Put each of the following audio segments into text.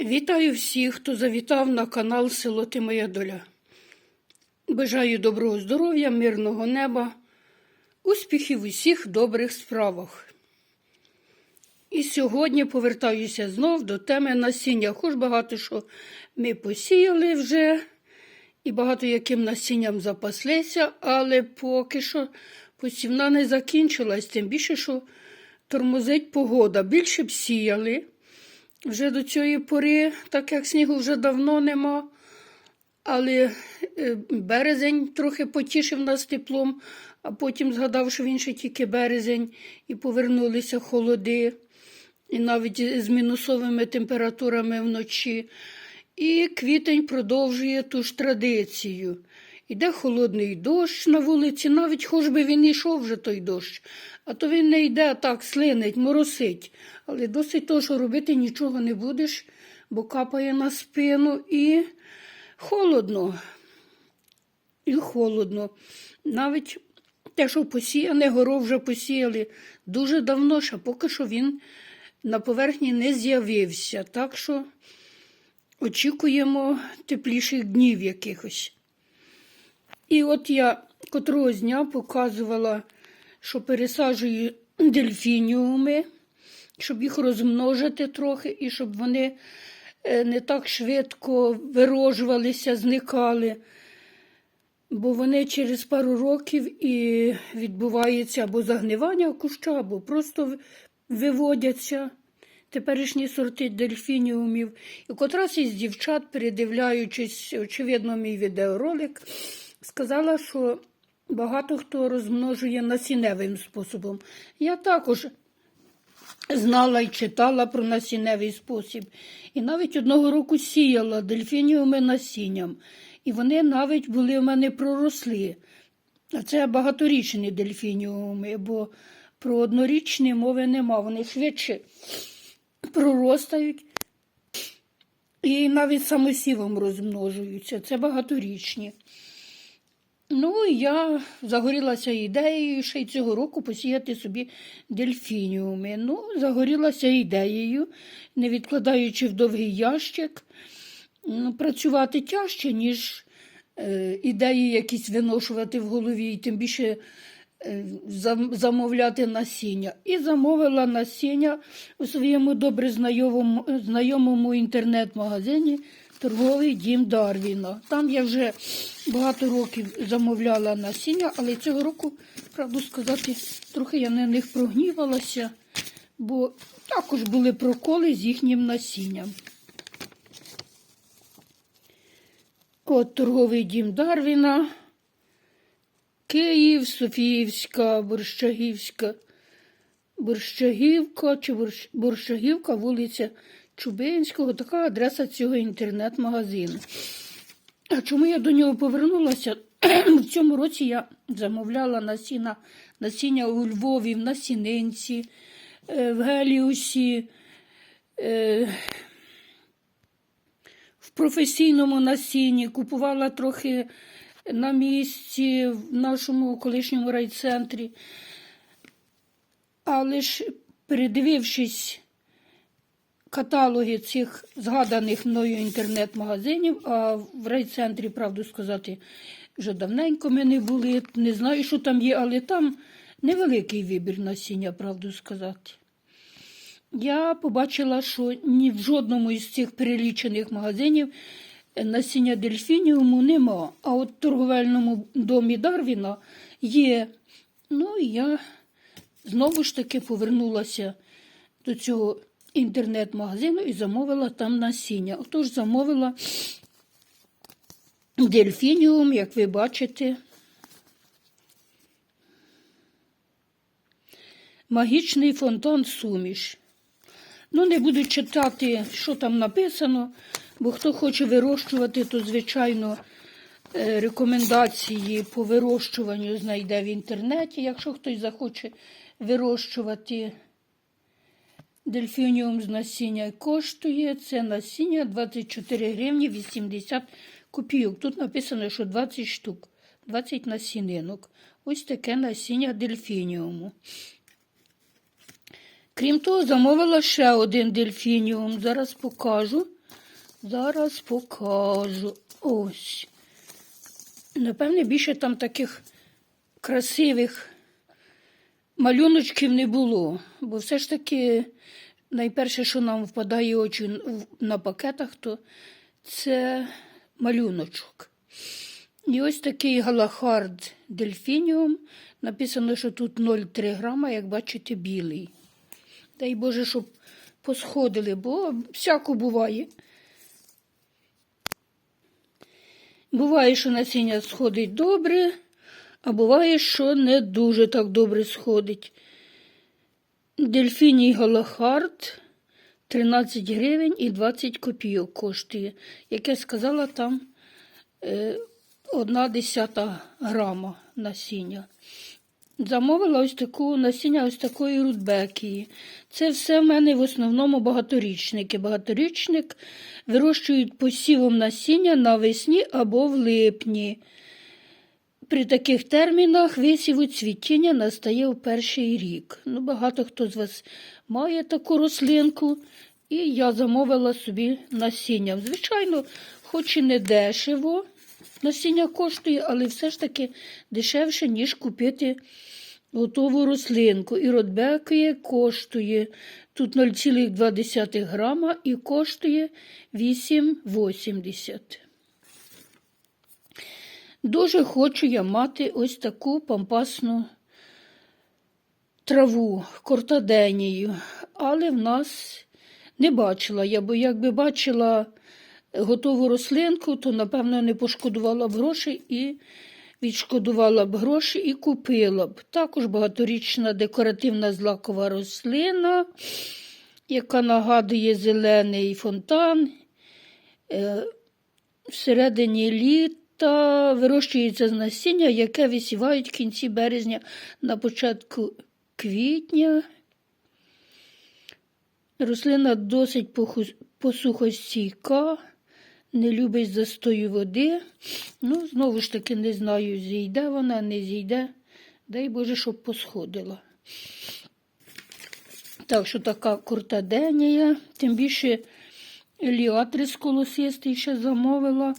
Вітаю всіх, хто завітав на канал Село Ти Моя Доля. Бажаю доброго здоров'я, мирного неба, успіхів у всіх добрих справах. І сьогодні повертаюся знов до теми насіння. Хоч багато що ми посіяли вже, і багато яким насінням запаслися, але поки що посівна не закінчилась, тим більше, що тормозить погода. Більше б сіяли. Вже до цієї пори, так як снігу вже давно нема, але е, березень трохи потішив нас теплом, а потім згадав, що він ще тільки березень, і повернулися холоди, і навіть з мінусовими температурами вночі. І квітень продовжує ту ж традицію. Іде холодний дощ на вулиці, навіть хоч би він йшов вже той дощ, а то він не йде так, слинить, моросить. Але досить того, що робити нічого не будеш, бо капає на спину і холодно. І холодно. Навіть те, що посіяне, горох вже посіяли дуже давно, ще поки що він на поверхні не з'явився. Так що очікуємо тепліших днів якихось. І от я котрого дня показувала, що пересаджую дельфініуми, щоб їх розмножити трохи, і щоб вони е, не так швидко вирожувалися, зникали. Бо вони через пару років і відбувається або загнивання куща, або просто виводяться теперішні сорти дельфініумів. І котрась із дівчат, передивляючись, очевидно, мій відеоролик, сказала, що багато хто розмножує насінневим способом. Я також знала і читала про насінневий спосіб. І навіть одного року сіяла дельфініуми насінням. І вони навіть були в мене проросли. А це багаторічні дельфініуми, бо про однорічні мови нема. Вони швидше проростають і навіть самосівом розмножуються. Це багаторічні. Ну, я загорілася ідеєю ще й цього року посіяти собі дельфініуми. Ну, загорілася ідеєю, не відкладаючи в довгий ящик, працювати тяжче, ніж е, ідеї якісь виношувати в голові, і тим більше е, замовляти насіння. І замовила насіння у своєму добре знайомому, знайомому інтернет-магазині Торговий дім Дарвіна. Там я вже багато років замовляла насіння, але цього року, правду сказати, трохи я на них прогнівалася, бо також були проколи з їхнім насінням. От торговий дім Дарвіна, Київ, Софіївська, Борщагівська, Борщагівка чи Борщ- Борщагівка, вулиця Чубинського, така адреса цього інтернет-магазину. А чому я до нього повернулася? В цьому році я замовляла насіння, насіння у Львові, в Насінинці, е, в Геліусі, е, в професійному насінні, купувала трохи на місці в нашому колишньому райцентрі. Але ж передивившись каталоги цих згаданих мною інтернет-магазинів, а в райцентрі, правду сказати, вже давненько ми не були. Не знаю, що там є, але там невеликий вибір насіння, правду сказати. Я побачила, що ні в жодному із цих перелічених магазинів насіння дельфініуму нема. А от в торговельному домі Дарвіна є. Ну, і я знову ж таки повернулася до цього інтернет-магазину і замовила там насіння. Отож, замовила дельфініум, як ви бачите. Магічний фонтан суміш. Ну, не буду читати, що там написано, бо хто хоче вирощувати, то, звичайно, е, рекомендації по вирощуванню знайде в інтернеті, якщо хтось захоче вирощувати. Дельфініум з насіння коштує. Це насіння 24 гривні 80 копійок. Тут написано, що 20 штук, 20 насінинок. Ось таке насіння дельфініуму. Крім того, замовила ще один дельфініум. Зараз покажу. Зараз покажу. Ось. Напевне, більше там таких красивих малюночків не було. Бо все ж таки, найперше, що нам впадає очі на пакетах, то це малюночок. І ось такий галахард дельфініум. Написано, що тут 0,3 грама, як бачите, білий. Дай Боже, щоб посходили, бо всяко буває. Буває, що насіння сходить добре, а буває, що не дуже так добре сходить. Дельфіній Галахард 13 гривень і 20 копійок коштує. Як я сказала, там е, одна десята грама насіння. Замовила ось таку насіння ось такої рудбекії. Це все в мене в основному багаторічники. Багаторічник вирощують посівом насіння навесні або в липні. При таких термінах висіву цвітіння настає в перший рік. Ну, багато хто з вас має таку рослинку, і я замовила собі насіння. Звичайно, хоч і не дешево, насіння коштує, але все ж таки дешевше, ніж купити готову рослинку. І родбекія коштує тут 0,2 грама і коштує 8,80. Дуже хочу я мати ось таку пампасну траву кортаденію, але в нас не бачила я, бо якби бачила готову рослинку, то, напевно, не пошкодувала б грошей і відшкодувала б гроші і купила б. Також багаторічна декоративна злакова рослина, яка нагадує зелений фонтан. Е, Всередині літа вирощується з насіння, яке висівають в кінці березня на початку квітня. Рослина досить посухостійка, не любить застою води. Ну, знову ж таки, не знаю, зійде вона, не зійде. Дай Боже, щоб посходила. Так що така куртаденія, тим більше еліатрис колосистий ще замовила.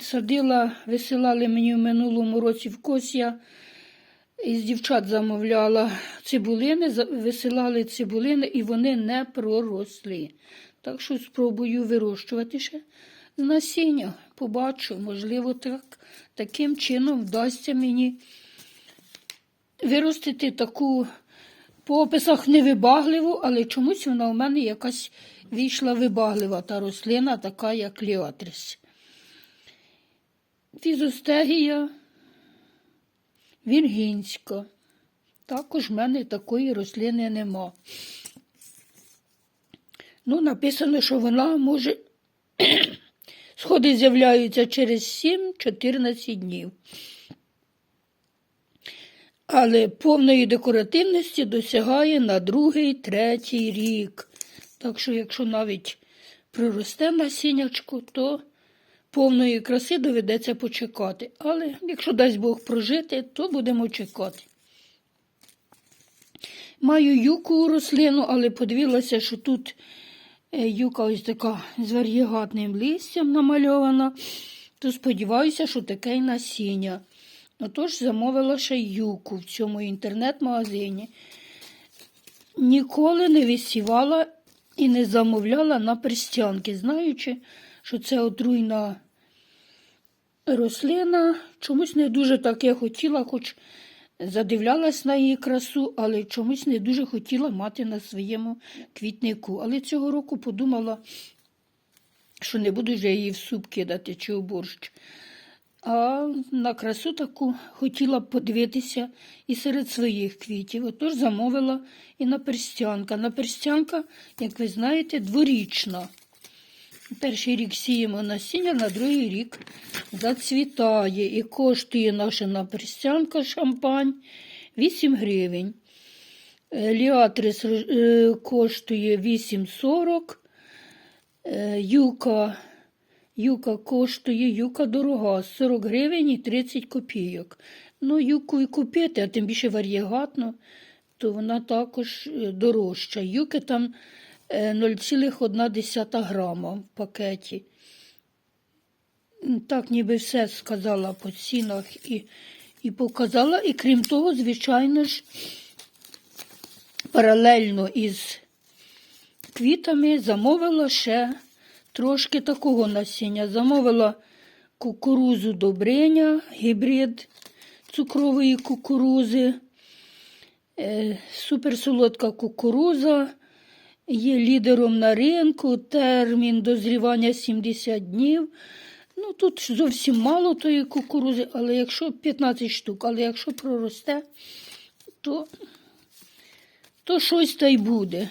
Садила, висилали мені в минулому році в Косія. Із дівчат замовляла цибулини, висилали цибулини, і вони не проросли. Так що спробую вирощувати ще з насіння. Побачу, можливо, так, таким чином вдасться мені виростити таку по описах невибагливу, але чомусь вона у мене якась вийшла вибаглива та рослина, така як ліатрис. Фізостегія віргінська. Також в мене такої рослини нема. Ну, написано, що вона може. Сходи з'являються через 7-14 днів. Але повної декоративності досягає на другий, третій рік. Так що, якщо навіть проросте насіннячко, то повної краси доведеться почекати. Але якщо дасть Бог прожити, то будемо чекати. Маю юку рослину, але подивилася, що тут е, юка ось така з вар'єгатним листям намальована, то сподіваюся, що таке й насіння. Отож, замовила ще юку в цьому інтернет-магазині. Ніколи не висівала і не замовляла на перстянки, знаючи, що це отруйна рослина. Чомусь не дуже так я хотіла, хоч задивлялась на її красу, але чомусь не дуже хотіла мати на своєму квітнику. Але цього року подумала, що не буду вже її в суп кидати чи у борщ. А на красу таку хотіла подивитися і серед своїх квітів. Отож замовила і на перстянка. На перстянка, як ви знаєте, дворічна. Перший рік сіємо насіння, на другий рік зацвітає і коштує наша наперстянка шампань 8 гривень. Е, Ліатрис е, коштує 8,40. Е, Юка, юка коштує, юка дорога 40 гривень і 30 копійок. Ну, юку і купити, а тим більше вар'єгатно, то вона також дорожча. Юки там 0,1 грама в пакеті. Так ніби все сказала по цінах і, і показала. І крім того, звичайно ж, паралельно із квітами замовила ще трошки такого насіння. Замовила кукурузу добриня, гібрид цукрової кукурузи, е, суперсолодка кукуруза. Є лідером на ринку, термін дозрівання 70 днів. Ну, тут зовсім мало тої кукурузи, але якщо 15 штук, але якщо проросте, то, то щось та й буде.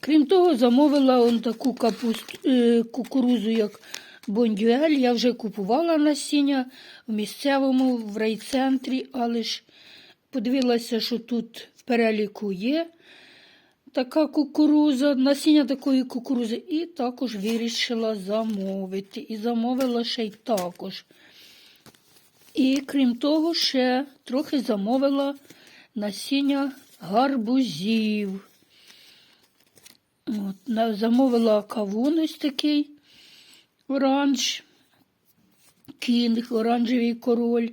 Крім того, замовила он таку капуст, е, кукурузу, як бондюель. Я вже купувала насіння в місцевому, в райцентрі, але ж подивилася, що тут в переліку є така кукуруза, насіння такої кукурузи, і також вирішила замовити. І замовила ще й також. І крім того, ще трохи замовила насіння гарбузів. От, замовила кавун ось такий оранж, кінг, оранжевий король.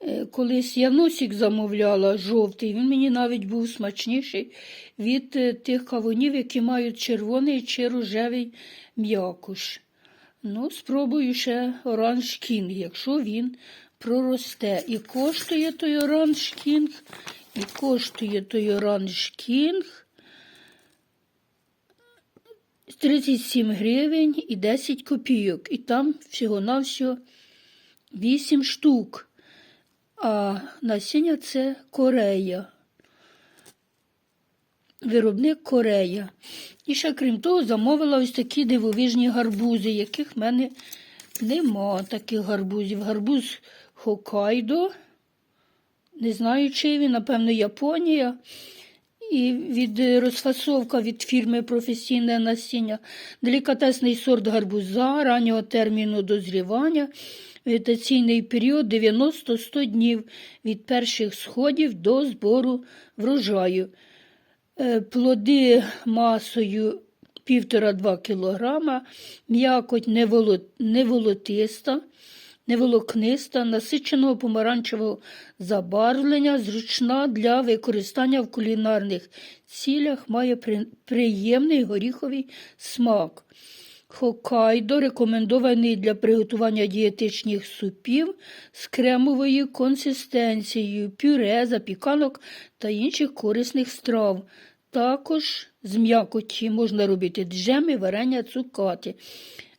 Е, Колись я носик замовляла жовтий, він мені навіть був смачніший від е, тих кавунів, які мають червоний чи рожевий м'якуш. Ну, спробую ще оранж кінг, якщо він проросте. І коштує той оранж кінг, і коштує той оранж кінг 37 гривень і 10 копійок. І там всього-навсього 8 штук. А насіння це Корея. Виробник Корея. І ще, крім того, замовила ось такі дивовижні гарбузи, яких в мене нема таких гарбузів. Гарбуз Хокайдо. Не знаю, чий він, напевно, Японія. І від е, розфасовка від фірми професійне насіння, делікатесний сорт гарбуза, раннього терміну дозрівання, вегетаційний період 90-100 днів від перших сходів до збору врожаю. Е, Плоди масою 1,5-2 кг, м'якоть неволо- неволотиста, неволокниста, насиченого помаранчевого забарвлення, зручна для використання в кулінарних цілях, має приємний горіховий смак. Хокайдо рекомендований для приготування дієтичних супів з кремовою консистенцією, пюре, запіканок та інших корисних страв. Також з м'якоті можна робити джеми, варення, цукати.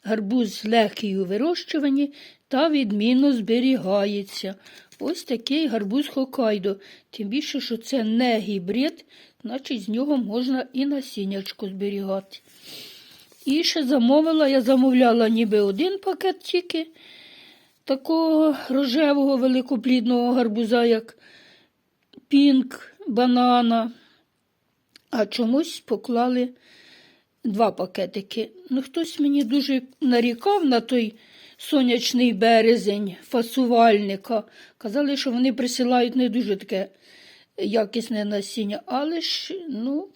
Гарбуз легкий у вирощуванні та відмінно зберігається. Ось такий гарбуз Хокайдо. Тим більше, що це не гібрид, значить з нього можна і насіннячко зберігати. І ще замовила, я замовляла ніби один пакет тільки такого рожевого великоплідного гарбуза, як пінк, банана. А чомусь поклали два пакетики. Ну, хтось мені дуже нарікав на той сонячний березень фасувальника. Казали, що вони присилають не дуже таке якісне насіння, але ж, ну,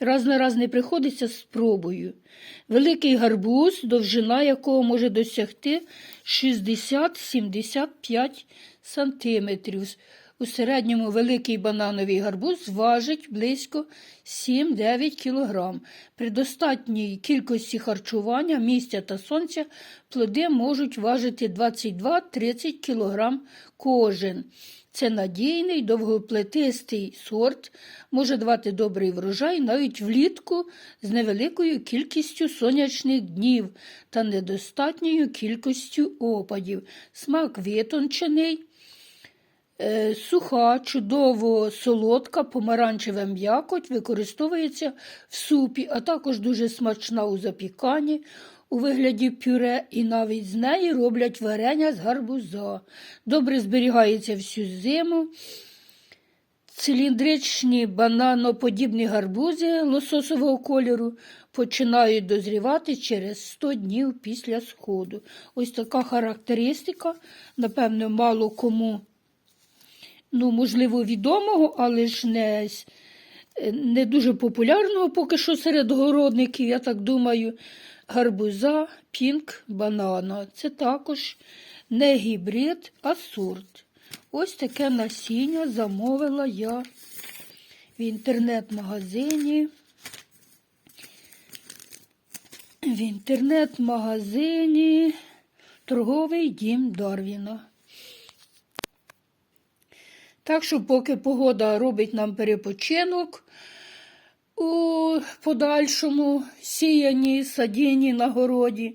раз на раз не приходиться спробую. Великий гарбуз, довжина якого може досягти 60-75 сантиметрів. У середньому великий банановий гарбуз важить близько 7-9 кг. При достатній кількості харчування, місця та сонця плоди можуть важити 22-30 кг кожен. Це надійний, довгоплетистий сорт, може давати добрий врожай навіть влітку з невеликою кількістю сонячних днів та недостатньою кількістю опадів. Смак витончений, Суха, чудово солодка, помаранчева м'якоть використовується в супі, а також дуже смачна у запіканні у вигляді пюре, і навіть з неї роблять варення з гарбуза. Добре зберігається всю зиму. Циліндричні бананоподібні гарбузи лососового кольору починають дозрівати через 100 днів після сходу. Ось така характеристика, напевно, мало кому ну, можливо, відомого, але ж не, е, не дуже популярного поки що серед городників, я так думаю, гарбуза пінк банана. Це також не гібрид, а сорт. Ось таке насіння замовила я в інтернет-магазині. В інтернет-магазині Торговий дім Дарвіна. Так що, поки погода робить нам перепочинок у подальшому сіянні, садінні на городі,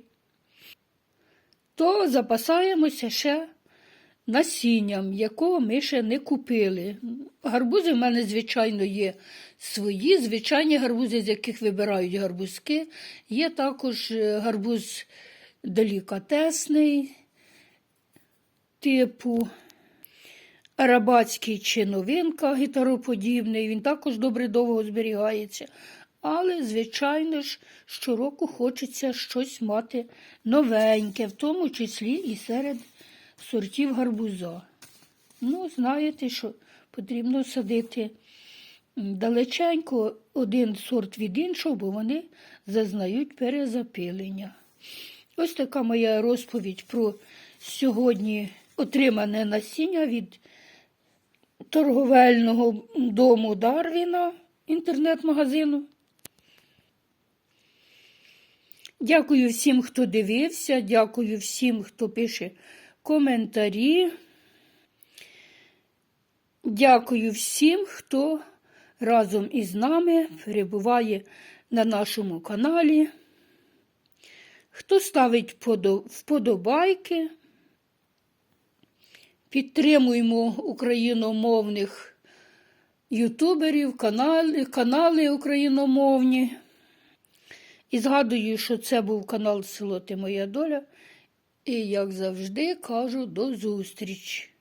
то запасаємося ще насінням, якого ми ще не купили. Гарбузи в мене, звичайно, є свої, звичайні гарбузи, з яких вибирають гарбузки. Є також е, гарбуз делікатесний, типу арабатський чи новинка гітароподібний. Він також добре довго зберігається. Але, звичайно ж, щороку хочеться щось мати новеньке, в тому числі і серед сортів гарбуза. Ну, знаєте, що потрібно садити далеченько один сорт від іншого, бо вони зазнають перезапилення. Ось така моя розповідь про сьогодні отримане насіння від торговельного дому Дарвіна, інтернет-магазину. Дякую всім, хто дивився, дякую всім, хто пише коментарі. Дякую всім, хто разом із нами перебуває на нашому каналі, хто ставить вподобайки. Підтримуємо україномовних ютуберів, канали, канали україномовні. І згадую, що це був канал Село Ти Моя Доля. І, як завжди, кажу до зустрічі!